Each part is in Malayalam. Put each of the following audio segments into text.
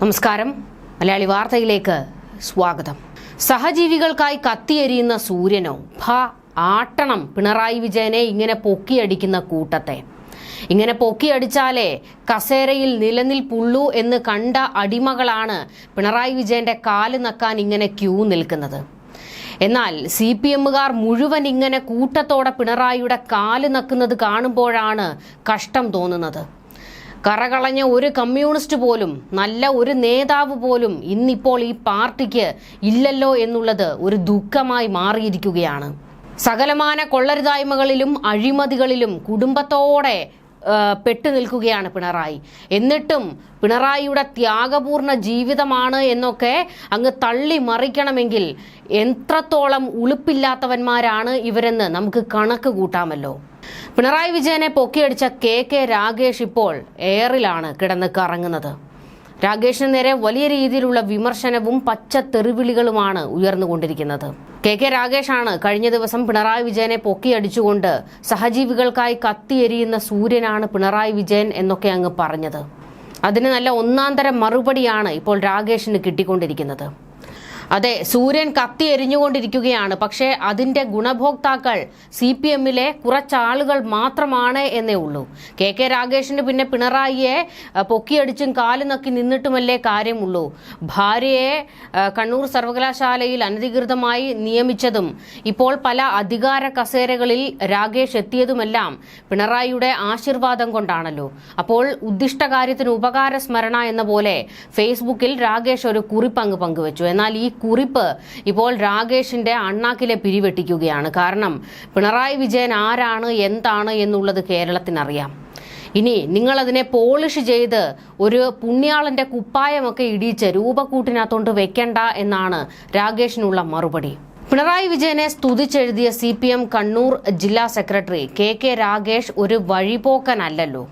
നമസ്കാരം. മലയാളി വാർത്തയിലേക്ക് സ്വാഗതം. സഹജീവികൾക്കായി കത്തിയെരിയുന്ന സൂര്യനോ ഭ ആട്ടണം പിണറായി വിജയനെ ഇങ്ങനെ പൊക്കിയടിക്കുന്ന കൂട്ടത്തെ. ഇങ്ങനെ പൊക്കിയടിച്ചാലേ കസേരയിൽ നിലനിൽപ്പുള്ളൂ എന്ന് കണ്ട അടിമകളാണ് പിണറായി വിജയന്റെ കാൽ നക്കാൻ ഇങ്ങനെ ക്യൂ നിൽക്കുന്നത്. എന്നാൽ സി പി എമ്മുകാർ മുഴുവൻ ഇങ്ങനെ കൂട്ടത്തോടെ പിണറായിയുടെ കാൽ നക്കുന്നത് കാണുമ്പോഴാണ് കഷ്ടം തോന്നുന്നത്. കറകളഞ്ഞ ഒരു കമ്മ്യൂണിസ്റ്റ് പോലും നല്ല ഒരു നേതാവ് പോലും ഇന്നിപ്പോൾ ഈ പാർട്ടിക്ക് ഇല്ലല്ലോ എന്നുള്ളത് ഒരു ദുഃഖമായി മാറിയിരിക്കുകയാണ്. സകലമാന കൊള്ളരുതായ്മകളിലും അഴിമതികളിലും കുടുംബത്തോടെ പെട്ടു നിൽക്കുകയാണ് പിണറായി. എന്നിട്ടും പിണറായിയുടെ ത്യാഗപൂർണ ജീവിതമാണ് എന്നൊക്കെ അങ്ങ് തള്ളി മറിക്കണമെങ്കിൽ എത്രത്തോളം ഉളുപ്പില്ലാത്തവന്മാരാണ് ഇവരെന്ന് നമുക്ക് കണക്ക് കൂട്ടാമല്ലോ. പിണറായി വിജയനെ പൊക്കിയടിച്ച കെ കെ രാഗേഷ് ഇപ്പോൾ എയറിലാണ് കിടന്ന് കറങ്ങുന്നത്. രാഗേഷിന് നേരെ വലിയ രീതിയിലുള്ള വിമർശനവും പച്ച തെറിവിളികളുമാണ് ഉയർന്നുകൊണ്ടിരിക്കുന്നത്. കെ കെ രാഗേഷാണ് കഴിഞ്ഞ ദിവസം പിണറായി വിജയനെ പൊക്കിയടിച്ചുകൊണ്ട് സഹജീവികൾക്കായി കത്തിയെരിയുന്ന സൂര്യനാണ് പിണറായി വിജയൻ എന്നൊക്കെ അങ്ങ് പറഞ്ഞത്. അതിന് നല്ല ഒന്നാം തരം മറുപടിയാണ് ഇപ്പോൾ രാഗേഷിന് കിട്ടിക്കൊണ്ടിരിക്കുന്നത്. അതെ സൂര്യൻ കത്തി എരിഞ്ഞുകൊണ്ടിരിക്കുകയാണ്. പക്ഷേ അതിന്റെ ഗുണഭോക്താക്കൾ സി പി എമ്മിലെ കുറച്ചാളുകൾ മാത്രമാണ് എന്നേ ഉള്ളൂ. കെ കെ രാഗേഷിന് പിന്നെ പിണറായിയെ പൊക്കിയടിച്ചും കാൽ നക്കി നിന്നിട്ടുമല്ലേ കാര്യമുള്ളൂ. ഭാര്യയെ കണ്ണൂർ സർവകലാശാലയിൽ അനധികൃതമായി നിയമിച്ചതും ഇപ്പോൾ പല അധികാര കസേരകളിൽ രാഗേഷ് എത്തിയതുമെല്ലാം പിണറായിയുടെ ആശീർവാദം കൊണ്ടാണല്ലോ. അപ്പോൾ ഉദ്ദിഷ്ട കാര്യത്തിന് ഉപകാര സ്മരണ എന്ന പോലെ ഫേസ്ബുക്കിൽ രാഗേഷ് ഒരു കുറിപ്പ് അങ്ങ് പങ്കുവച്ചു. എന്നാൽ ഈ കുറിപ്പ് ഇപ്പോൾ രാകേഷിന്റെ അണ്ണാക്കിലെ പിരിവെട്ടിക്കുകയാണ്. കാരണം പിണറായി വിജയൻ ആരാണ് എന്താണ് എന്നുള്ളത് കേരളത്തിനറിയാം. ഇനി നിങ്ങളതിനെ പോളിഷ് ചെയ്ത് ഒരു പുണ്യാളന്റെ കുപ്പായമൊക്കെ ഇടിച്ച് രൂപക്കൂട്ടിനകത്തോണ്ട് വെക്കണ്ട എന്നാണ് രാകേഷിനുള്ള മറുപടി. പിണറായി വിജയനെ സ്തുതിച്ചെഴുതിയ സി പി എം കണ്ണൂർ ജില്ലാ സെക്രട്ടറി കെ കെ രാഗേഷ് ഒരു വഴിപോക്കനല്ലല്ലോ.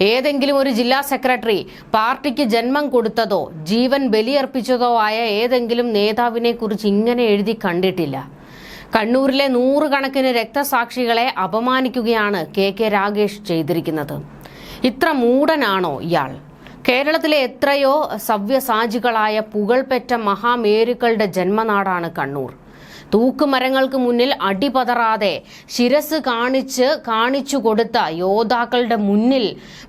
ഏതെങ്കിലും ഒരു ജില്ലാ സെക്രട്ടറി പാർട്ടിക്ക് ജന്മം കൊടുത്തതോ ജീവൻ ബലിയർപ്പിച്ചതോ ആയ ഏതെങ്കിലും നേതാവിനെ കുറിച്ച് ഇങ്ങനെ എഴുതി കണ്ടിട്ടില്ല. കണ്ണൂരിലെ നൂറുകണക്കിന് രക്തസാക്ഷികളെ അപമാനിക്കുകയാണ് കെ കെ രാഗേഷ് ചെയ്തിരിക്കുന്നത്. ഇത്ര മൂടനാണോ ഇയാൾ? കേരളത്തിലെ എത്രയോ സവ്യസാജികളായ പുകൾപെറ്റ മഹാമേരുക്കളുടെ ജന്മനാടാണ് കണ്ണൂർ. തൂക്കുമരങ്ങൾക്ക് മുന്നിൽ അടിപതറാതെ ശിരസ് കാണിച്ച് കാണിച്ചു കൊടുത്ത യോദ്ധാക്കളുടെ മുന്നിൽ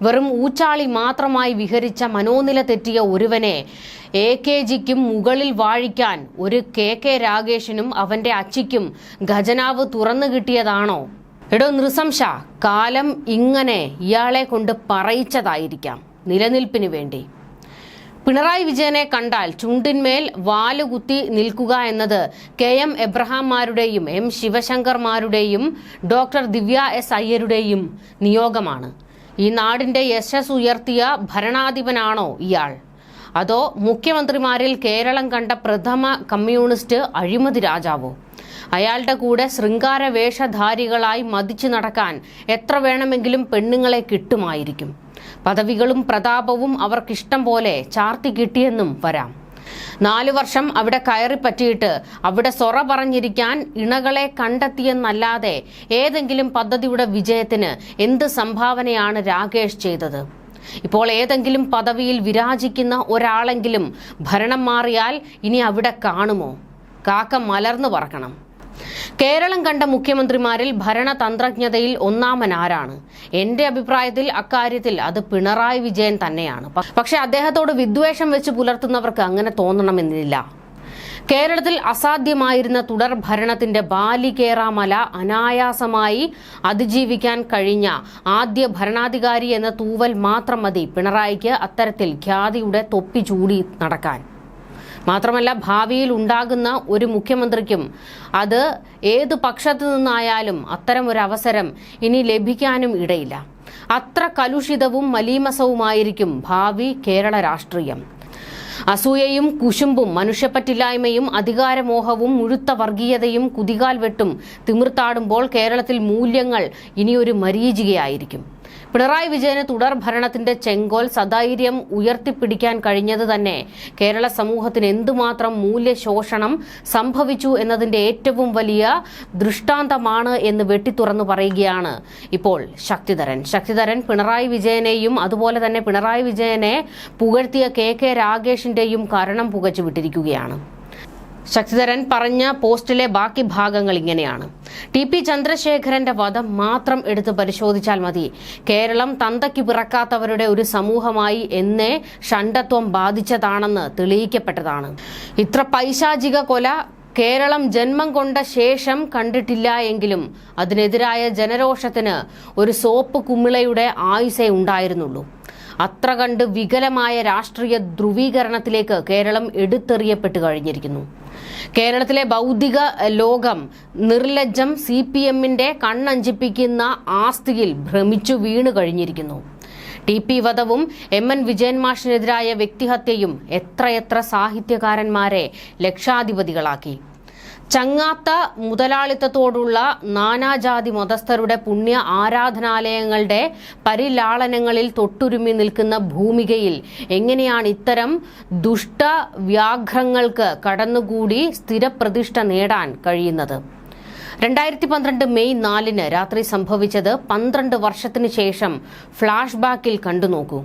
വെറും ഊച്ചാളി മാത്രമായി വിഹരിച്ച മനോനില തെറ്റിയ ഒരുവനെ എ കെ ജിക്കും മുകളിൽ വാഴിക്കാൻ ഒരു കെ കെ രാഗേഷിനും അവന്റെ അച്ചിക്കും ഖജനാവ് തുറന്നു കിട്ടിയതാണോ? എടോ നൃസംശ കാലം ഇങ്ങനെ ഇയാളെ കൊണ്ട് പറയിച്ചതായിരിക്കാം നിലനിൽപ്പിന് വേണ്ടി. പിണറായി വിജയനെ കണ്ടാൽ ചുണ്ടിന്മേൽ വാലുകുത്തി നിൽക്കുക എന്നത് കെ എം എബ്രഹാംമാരുടെയും എം ശിവശങ്കർമാരുടെയും ഡോക്ടർ ദിവ്യ എസ് അയ്യരുടെയും നിയോഗമാണ്. ഈ നാടിന്റെ യശസ് ഉയർത്തിയ ഭരണാധിപനാണോ ഇയാൾ? അതോ മുഖ്യമന്ത്രിമാരിൽ കേരളം കണ്ട പ്രഥമ കമ്മ്യൂണിസ്റ്റ് അഴിമതി രാജാവോ? അയാളുടെ കൂടെ ശൃംഗാര വേഷധാരികളായി മതിച്ചു നടക്കാൻ എത്ര വേണമെങ്കിലും പെണ്ണുങ്ങളെ കിട്ടുമായിരിക്കും. പദവികളും പ്രതാപവും അവർക്കിഷ്ടം പോലെ ചാർത്തി കിട്ടിയെന്നും വരാം. നാലു വർഷം അവിടെ കയറി പറ്റിയിട്ട് അവിടെ സൊറ പറഞ്ഞിരിക്കാൻ ഇണകളെ കണ്ടെത്തിയെന്നല്ലാതെ ഏതെങ്കിലും പദ്ധതിയുടെ വിജയത്തിന് എന്ത് സംഭാവനയാണ് രാകേഷ് ചെയ്തത്? ഇപ്പോൾ ഏതെങ്കിലും പദവിയിൽ വിരാജിക്കുന്ന ഒരാളെങ്കിലും ഭരണം മാറിയാൽ ഇനി അവിടെ കാണുമോ? കാക്ക മലർന്നു പറക്കണം. കേരളം കണ്ട മുഖ്യമന്ത്രിമാരിൽ ഭരണതന്ത്രജ്ഞതയിൽ ഒന്നാമൻ ആരാണ് എന്റെ അഭിപ്രായത്തിൽ അക്കാര്യത്തിൽ അത് പിണറായി വിജയൻ തന്നെയാണ്. പക്ഷെ അദ്ദേഹത്തോട് വിദ്വേഷം വെച്ച് പുലർത്തുന്നവർക്ക് അങ്ങനെ തോന്നണമെന്നില്ല. കേരളത്തിൽ അസാധ്യമായിരുന്ന തുടർ ഭരണത്തിന്റെ ബാലികേറാമല അനായാസമായി അതിജീവിക്കാൻ കഴിഞ്ഞ ആദ്യ ഭരണാധികാരി എന്ന തൂവൽ മാത്രം മതി പിണറായിക്ക് അത്തരത്തിൽ ഖ്യാതിയുടെ തൊപ്പി ചൂടി നടക്കാൻ. മാത്രമല്ല ഭാവിയിൽ ഉണ്ടാകുന്ന ഒരു മുഖ്യമന്ത്രിക്കും അത് ഏത് പക്ഷത്തു നിന്നായാലും അത്തരം ഒരു അവസരം ഇനി ലഭിക്കാനും ഇടയില്ല. അത്ര കലുഷിതവും മലീമസവുമായിരിക്കും ഭാവി കേരള രാഷ്ട്രീയം. അസൂയയും കുശുമ്പും മനുഷ്യപ്പറ്റില്ലായ്മയും അധികാരമോഹവും മുഴുത്ത വർഗീയതയും കുതികാൽ വെട്ടും തിമിർത്താടുമ്പോൾ കേരളത്തിൽ മൂല്യങ്ങൾ ഇനിയൊരു മരീചികയായിരിക്കും. പിണറായി വിജയന് തുടർ ഭരണത്തിന്റെ ചെങ്കോൽ സധൈര്യം ഉയർത്തിപ്പിടിക്കാൻ കഴിഞ്ഞത് തന്നെ. കേരള സമൂഹത്തിന് എന്തുമാത്രം മൂല്യശോഷണം സംഭവിച്ചു എന്നതിന്റെ ഏറ്റവും വലിയ ദൃഷ്ടാന്തമാണ് എന്ന് വെട്ടിത്തുറന്നു പറയുകയാണ് ഇപ്പോൾ ശക്തിധരൻ. ശക്തിധരൻ പിണറായി വിജയനെയും അതുപോലെ തന്നെ പിണറായി വിജയനെ പുകഴ്ത്തിയ കെ കെ രാഗേഷിന്റെയും കാരണം പുകച്ചു വിട്ടിരിക്കുകയാണ് ശക്തിധരൻ പറഞ്ഞ പോസ്റ്റിലെ ബാക്കി ഭാഗങ്ങൾ ഇങ്ങനെയാണ്. ടി പി ചന്ദ്രശേഖരന്റെ വധം മാത്രം എടുത്ത് പരിശോധിച്ചാൽ മതി. കേരളം തന്തയ്ക്ക് പിറക്കാത്തവരുടെ ഒരു സമൂഹമായി എന്നേ ഷണ്ടത്വം ബാധിച്ചതാണെന്ന് തെളിയിക്കപ്പെട്ടതാണ്. ഇത്ര പൈശാചിക കൊല കേരളം ജന്മം കൊണ്ട ശേഷം കണ്ടിട്ടില്ല എങ്കിലും അതിനെതിരായ ജനരോഷത്തിന് ഒരു സോപ്പ് കുമിളയുടെ ആയുസേ ഉണ്ടായിരുന്നുള്ളൂ. അത്ര കണ്ട് വികലമായ രാഷ്ട്രീയ ധ്രുവീകരണത്തിലേക്ക് കേരളം എടുത്തെറിയപ്പെട്ട് കഴിഞ്ഞിരിക്കുന്നു. കേരളത്തിലെ ബൗദ്ധിക ലോകം നിർലജ്ജം സി പി എമ്മിന്റെ കണ്ണഞ്ചിപ്പിക്കുന്ന ആസ്തിയിൽ ഭ്രമിച്ചു വീണു കഴിഞ്ഞിരിക്കുന്നു. ടി പി വധവും എം എൻ വിജയൻ മാഷിനെതിരായ വ്യക്തിഹത്യയും എത്രയെത്ര സാഹിത്യകാരന്മാരെ ലക്ഷാധിപതികളാക്കി. ചങ്ങാത്ത മുതലാളിത്തത്തോടുള്ള നാനാജാതി മതസ്ഥരുടെ പുണ്യ ആരാധനാലയങ്ങളുടെ പരിലാളനങ്ങളിൽ തൊട്ടുരുമി നിൽക്കുന്ന ഭൂമികയിൽ എങ്ങനെയാണ് ഇത്തരം ദുഷ്ടവ്യാഘ്രങ്ങൾക്ക് കടന്നുകൂടി സ്ഥിരപ്രതിഷ്ഠ നേടാൻ കഴിയുന്നത്? രണ്ടായിരത്തി പന്ത്രണ്ട് മെയ് നാലിന് രാത്രി സംഭവിച്ചത് പന്ത്രണ്ട് വർഷത്തിന് ശേഷം ഫ്ലാഷ് ബാക്കിൽ കണ്ടുനോക്കൂ.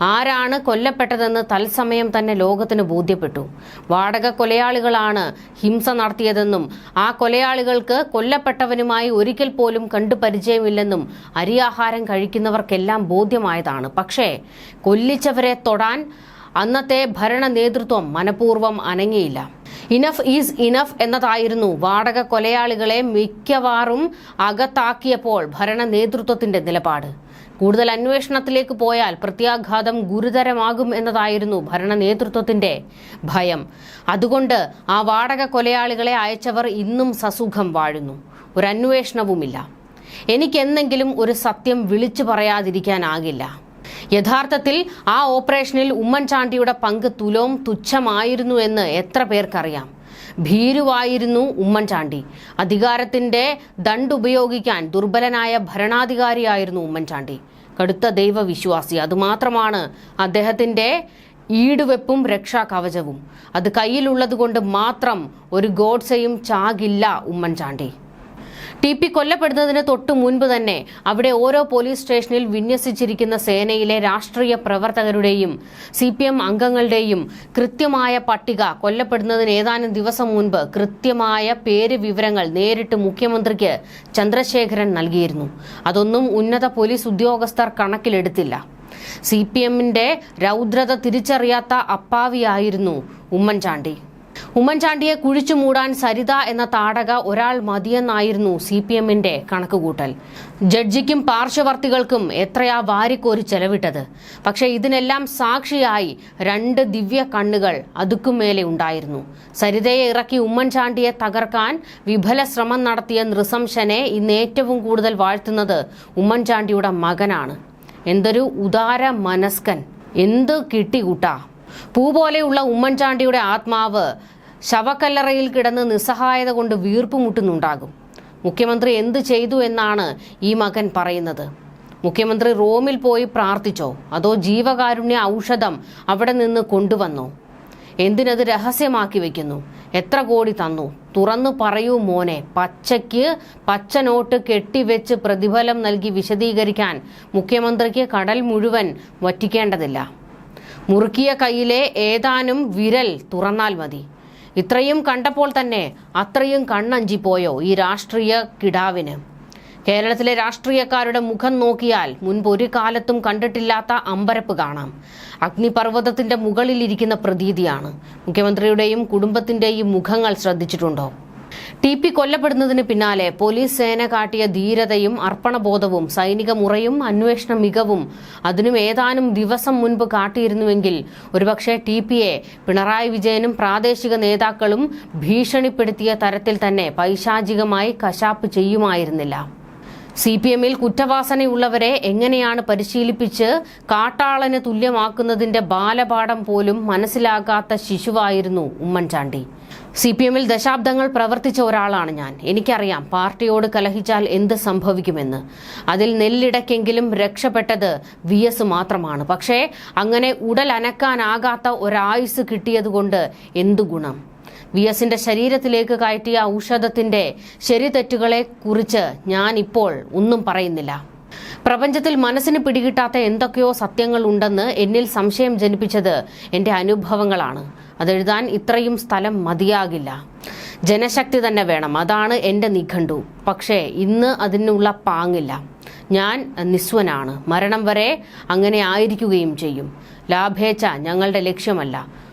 ആരാണ് കൊല്ലപ്പെട്ടതെന്ന് തത്സമയം തന്നെ ലോകത്തിന് ബോധ്യപ്പെട്ടു. വാടക കൊലയാളികളാണ് ഹിംസ നടത്തിയതെന്നും ആ കൊലയാളികൾക്ക് കൊല്ലപ്പെട്ടവനുമായി ഒരിക്കൽ പോലും കണ്ടു പരിചയമില്ലെന്നും അരിയാഹാരം കഴിക്കുന്നവർക്കെല്ലാം ബോധ്യമായതാണ്. പക്ഷേ കൊല്ലിച്ചവരെ തൊടാൻ അന്നത്തെ ഭരണ നേതൃത്വം മനഃപൂർവം അനങ്ങിയില്ല. ഇനഫ് ഈസ് ഇനഫ് എന്നതായിരുന്നു വാടക കൊലയാളികളെ മിക്കവാറും അകത്താക്കിയപ്പോൾ ഭരണ നേതൃത്വത്തിന്റെ നിലപാട്. കൂടുതൽ അന്വേഷണത്തിലേക്ക് പോയാൽ പ്രത്യാഘാതം ഗുരുതരമാകും എന്നതായിരുന്നു ഭരണ നേതൃത്വത്തിന്റെ ഭയം. അതുകൊണ്ട് ആ വാടക കൊലയാളികളെ അയച്ചവർ ഇന്നും സസുഖം വാഴുന്നു. ഒരു അന്വേഷണവുമില്ല. എനിക്കെന്തെങ്കിലും ഒരു സത്യം വിളിച്ചു പറയാതിരിക്കാനാകില്ല. യഥാർത്ഥത്തിൽ ആ ഓപ്പറേഷനിൽ ഉമ്മൻചാണ്ടിയുടെ പങ്ക് തുലോം തുച്ഛമായിരുന്നു എന്ന് എത്ര പേർക്കറിയാം. ഭീരുവായിരുന്നു ഉമ്മൻചാണ്ടി. അധികാരത്തിന്റെ ദണ്ടുപയോഗിക്കാൻ ദുർബലനായ ഭരണാധികാരിയായിരുന്നു ഉമ്മൻചാണ്ടി. കടുത്ത ദൈവവിശ്വാസി. അതുമാത്രമാണ് അദ്ദേഹത്തിന്റെ ഈടുവെപ്പും രക്ഷാകവചവും. അത് കയ്യിലുള്ളത് കൊണ്ട് മാത്രം ഒരു ഗോഡ്സയും ചാകില്ല ഉമ്മൻചാണ്ടി. ടി പി കൊല്ലപ്പെടുന്നതിന് തൊട്ടു മുൻപ് തന്നെ അവിടെ ഓരോ പോലീസ് സ്റ്റേഷനിൽ വിന്യസിച്ചിരിക്കുന്ന സേനയിലെ രാഷ്ട്രീയ പ്രവർത്തകരുടെയും സി പി എം അംഗങ്ങളുടെയും കൃത്യമായ പട്ടിക കൊല്ലപ്പെടുന്നതിന് ഏതാനും ദിവസം മുൻപ് കൃത്യമായ പേര് വിവരങ്ങൾ നേരിട്ട് മുഖ്യമന്ത്രിക്ക് ചന്ദ്രശേഖരൻ നൽകിയിരുന്നു. അതൊന്നും ഉന്നത പോലീസ് ഉദ്യോഗസ്ഥർ കണക്കിലെടുത്തില്ല. സി പി എമ്മിന്റെ രൗദ്രത തിരിച്ചറിയാത്ത അപ്പാവിയായിരുന്നു ഉമ്മൻചാണ്ടി. ഉമ്മൻചാണ്ടിയെ കുഴിച്ചു മൂടാൻ സരിത എന്ന താടക ഒരാൾ മതിയെന്നായിരുന്നു സി പി എമ്മിന്റെ കണക്കുകൂട്ടൽ. ജഡ്ജിക്കും പാർശ്വവർത്തികൾക്കും എത്രയാ വാരിക്കോരി ചെലവിട്ടത്. പക്ഷേ ഇതിനെല്ലാം സാക്ഷിയായി രണ്ട് ദിവ്യ കണ്ണുകൾ അതുക്കും മേലെ ഉണ്ടായിരുന്നു. സരിതയെ ഇറക്കി ഉമ്മൻചാണ്ടിയെ തകർക്കാൻ വിഫല ശ്രമം നടത്തിയ നൃസംശനെ ഇന്ന് ഏറ്റവും കൂടുതൽ വാഴ്ത്തുന്നത് ഉമ്മൻചാണ്ടിയുടെ മകനാണ്. എന്തൊരു ഉദാര മനസ്കൻ. എന്ത് കിട്ടികൂട്ടാ. പൂ പോലെയുള്ള ഉമ്മൻചാണ്ടിയുടെ ആത്മാവ് ശവക്കല്ലറയിൽ കിടന്ന് നിസ്സഹായത കൊണ്ട് വീർപ്പുമുട്ടുന്നുണ്ടാകും. മുഖ്യമന്ത്രി എന്ത് ചെയ്തു എന്നാണ് ഈ മകൻ പറയുന്നത്. മുഖ്യമന്ത്രി റോമിൽ പോയി പ്രാർത്ഥിച്ചോ? അതോ ജീവകാരുണ്യ ഔഷധം അവിടെ നിന്ന് കൊണ്ടുവന്നോ? എന്തിനത് രഹസ്യമാക്കി വെക്കുന്നു? എത്ര കോടി തന്നു? തുറന്നു പറയൂ മോനെ. പച്ചയ്ക്ക് പച്ച നോട്ട് കെട്ടിവെച്ച് പ്രതിഫലം നൽകി വിശദീകരിക്കാൻ മുഖ്യമന്ത്രിക്ക് കടൽ മുഴുവൻ വറ്റിക്കേണ്ടതില്ല. മുറുക്കിയ കയ്യിലെ ഏതാനും വിരൽ തുറന്നാൽ മതി. ഇത്രയും കണ്ടപ്പോൾ തന്നെ അത്രയും കണ്ണഞ്ചിപ്പോയോ ഈ രാഷ്ട്രീയ കിടാവിന്? കേരളത്തിലെ രാഷ്ട്രീയക്കാരുടെ മുഖം നോക്കിയാൽ മുൻപ് ഒരു കാലത്തും കണ്ടിട്ടില്ലാത്ത അമ്പരപ്പ് കാണാം. അഗ്നിപർവതത്തിന്റെ മുകളിലിരിക്കുന്ന പ്രതീതിയാണ്. മുഖ്യമന്ത്രിയുടെയും കുടുംബത്തിന്റെയും മുഖങ്ങൾ ശ്രദ്ധിച്ചിട്ടുണ്ടോ? ടി പി കൊല്ലപ്പെടുന്നതിന് പിന്നാലെ പോലീസ് സേന കാട്ടിയ ധീരതയും അർപ്പണബോധവും സൈനിക മുറയും അന്വേഷണ മികവും അതിനും ഏതാനും ദിവസം മുൻപ് കാട്ടിയിരുന്നുവെങ്കിൽ ഒരുപക്ഷെ ടി പിയെ പിണറായി വിജയനും പ്രാദേശിക നേതാക്കളും ഭീഷണിപ്പെടുത്തിയ തരത്തിൽ തന്നെ പൈശാചികമായി കശാപ്പ് ചെയ്യുമായിരുന്നില്ല. സി പി എമ്മിൽ കുറ്റവാസനയുള്ളവരെ എങ്ങനെയാണ് പരിശീലിപ്പിച്ച് കാട്ടാളന് തുല്യമാക്കുന്നതിന്റെ ബാലപാഠം പോലും മനസ്സിലാകാത്ത ശിശുവായിരുന്നു ഉമ്മൻചാണ്ടി. സി പി എമ്മിൽ ദശാബ്ദങ്ങൾ പ്രവർത്തിച്ച ഒരാളാണ് ഞാൻ. എനിക്കറിയാം പാർട്ടിയോട് കലഹിച്ചാൽ എന്ത് സംഭവിക്കുമെന്ന്. അതിൽ നെല്ലിടയ്ക്കെങ്കിലും രക്ഷപ്പെട്ടത് വി എസ് മാത്രമാണ്. പക്ഷേ അങ്ങനെ ഉടലനക്കാനാകാത്ത ഒരായുസ് കിട്ടിയതുകൊണ്ട് എന്തു ഗുണം? വി എസിന്റെ ശരീരത്തിലേക്ക് കയറ്റിയ ഔഷധത്തിന്റെ ശരിതെറ്റുകളെ കുറിച്ച് ഞാൻ ഇപ്പോൾ ഒന്നും പറയുന്നില്ല. പ്രപഞ്ചത്തിൽ മനസ്സിന് പിടികിട്ടാത്ത എന്തൊക്കെയോ സത്യങ്ങൾ ഉണ്ടെന്ന് എന്നിൽ സംശയം ജനിപ്പിച്ചത് എന്റെ അനുഭവങ്ങളാണ്. അതെഴുതാൻ ഇത്രയും സ്ഥലം മതിയാകില്ല. ജനശക്തി തന്നെ വേണം. അതാണ് എന്റെ നിഘണ്ടു. പക്ഷേ ഇന്ന് അതിനുള്ള പാങ്ങില്ല. ഞാൻ നിസ്വനാണ്. മരണം വരെ അങ്ങനെ ആയിരിക്കുകയും ചെയ്യും. ലാഭേച്ഛ ഞങ്ങളുടെ ലക്ഷ്യമല്ല.